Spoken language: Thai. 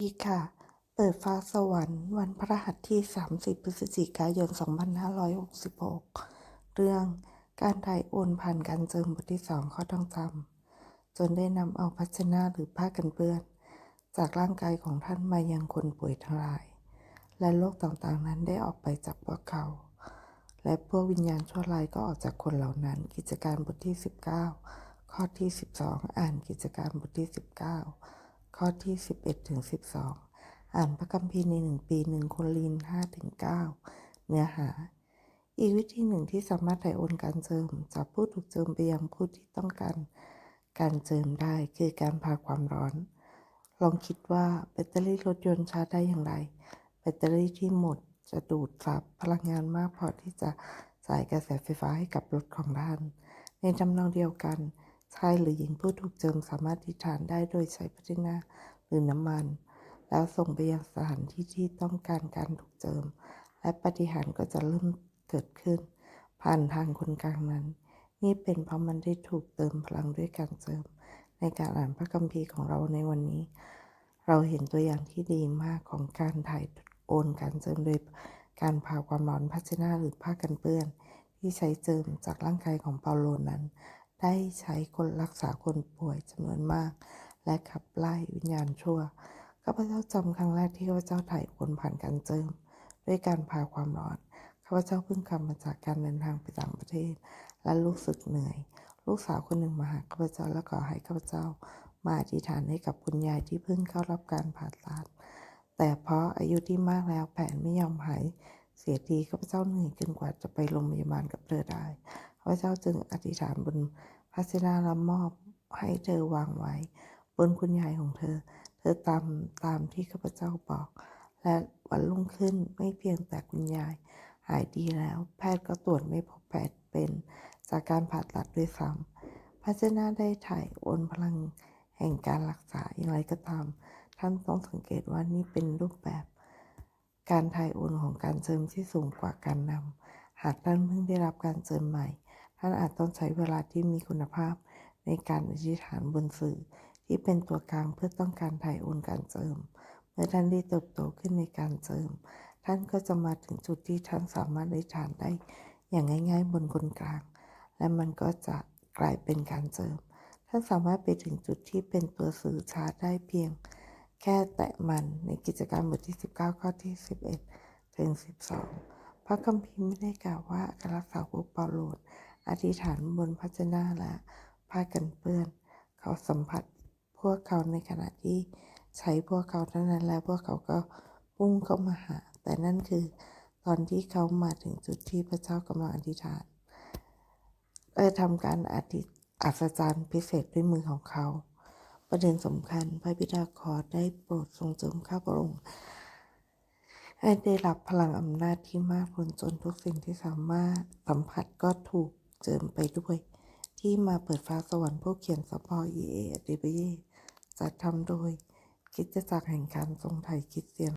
ดีค่ะ เปิดฟ้าสวรรค์วันพฤหัสที่ 30 พฤศจิกายน 2566 เรื่องการถ่ายโอนผ่านการเจิมบทที่2ข้อต้องจำจนได้นำเอาภาชนะหรือผ้ากันเปื้อน จากร่างกายของท่านมายังคนป่วยทั้งหลาย และโรคต่างๆนั้นได้ออกไปจากพวกเขา และพวกวิญญาณชั่วร้ายก็ออกจากคนเหล่านั้น กิจการบทที่ 19 ข้อที่ 12 อ่านกิจการบทที่ 19 ข้อที่ 11ถึง12 อ่านพระคัมภีร์ในหนึ่งปีหนึ่งคนลีน5ถึง9เนื้อหา อีกวิธีหนึ่งที่สามารถถ่ายโอนการเจิมจากผู้ถูกเจิมไปยังผู้ที่ต้องการการเจิมได้คือการพาความร้อน ลองคิดว่าแบตเตอรี่รถยนต์ชาร์จได้อย่างไร แบตเตอรี่ที่หมดจะดูดซับพลังงานมากพอที่จะจ่ายกระแสไฟฟ้าให้กับรถของท่าน ในจำนองเดียวกัน ชายหรือหญิงผู้ถูกเจิมสามารถอธิษฐานได้โดยใช้พัชนะหรือน้ำมัน แล้วส่งไปยังสถานที่ที่ต้องการการถูกเจิม และปฏิหารก็จะเริ่มเกิดขึ้น ผ่านทางคนกลางนั้น นี่เป็นเพราะมันได้ถูกเติมพลังด้วยการเจิม ในการอ่านพระคัมภีร์ของเราในวันนี้ เราเห็นตัวอย่างที่ดีมากของการถ่ายโอนการเจิมโดยการพาความร้อนภาชนะหรือผ้ากันเปื้อน ที่ใช้เจิมจากร่างกายของเปาโลนั้น ได้ใช้คนรักษาคนป่วยจำนวนมาก และขับไล่วิญญาณชั่วข้าพเจ้าจำครั้งแรกที่ข้าพเจ้าถ่ายโอนผ่านการเจิม ด้วยการพาความร้อนข้าพเจ้าเพิ่งกลับมาจากการเดินทางไปต่างประเทศ และรู้สึกเหนื่อย ลูกสาวคนหนึ่งมาหาข้าพเจ้าและขอให้ข้าพเจ้า มาอธิษฐานให้กับคุณยายที่เพิ่งเข้ารับการผ่าตัดแต่เพราะอายุที่มากแล้วแผลไม่ยอมหายเสียทีข้าพเจ้าเหนื่อยเกินกว่าจะไปโรงพยาบาลกับเธอได้ ข้าพเจ้าจึงอธิษฐานบนพระศิลาและมอบให้เธอวางไว้ บนคุณยายของเธอ เธอตามตามที่ข้าพเจ้าบอก และวันรุ่งขึ้นไม่เพียงแต่คุณยาย หายดีแล้ว แพทย์ก็ตรวจไม่พบแผลเป็นจากการผ่าตัดด้วยซ้ำพระเจ้าได้ถ่ายโอนพลังแห่งการรักษาอย่างไรก็ตาม ท่านต้องสังเกตว่านี่เป็นรูปแบบ การถ่ายโอนของการเจิมที่สูงกว่าการนำหากท่านเพิ่งได้รับการเจิมใหม่ ท่านอาจต้องใช้เวลาที่มีคุณภาพในการอธิษฐานบนสื่อ ที่เป็นตัวกลางเพื่อต้องการถ่ายโอนการเจิม เมื่อท่านได้เติบโตขึ้นในการเจิม ท่านก็จะมาถึงจุดที่ท่านสามารถอธิษฐานได้อย่างง่าย ๆ บนคนกลาง และมันก็จะกลายเป็นการเจิม ท่านสามารถไปถึงจุดที่เป็นตัวสื่อชาร์จได้เพียง แค่แตะมันในกิจการบทที่ 19 ข้อที่ 11 ถึง 12 พระคัมภีร์ไม่ได้กล่าวว่าการรักษาพวกเปาโลด อธิษฐานบนพระเจ้าและผ้ากันเปื้อน เขาสัมผัสพวกเขาในขณะที่ใช้พวกเขาเท่านั้นแล้วพวกเขาก็พุ่งเข้ามาหา แต่นั่นคือตอนที่เขามาถึงจุดที่พระเจ้ากำลังอธิษฐานได้ทำการอธิอัศจรรย์พิเศษด้วยมือของเขา ประเด็นสำคัญพระบิดาขอได้โปรดทรงเจิมข้าพระองค์ให้ได้รับพลังอำนาจที่มากล้นจนทุกสิ่งที่สามารถสัมผัสก็ถูก เจิมไปด้วย ที่มาเปิดฟ้าสวรรค์ผู้เขียนสปอเอเอดเบเยจัดทำโดย คิดจักรแห่งการทรงไทยคิดเสียง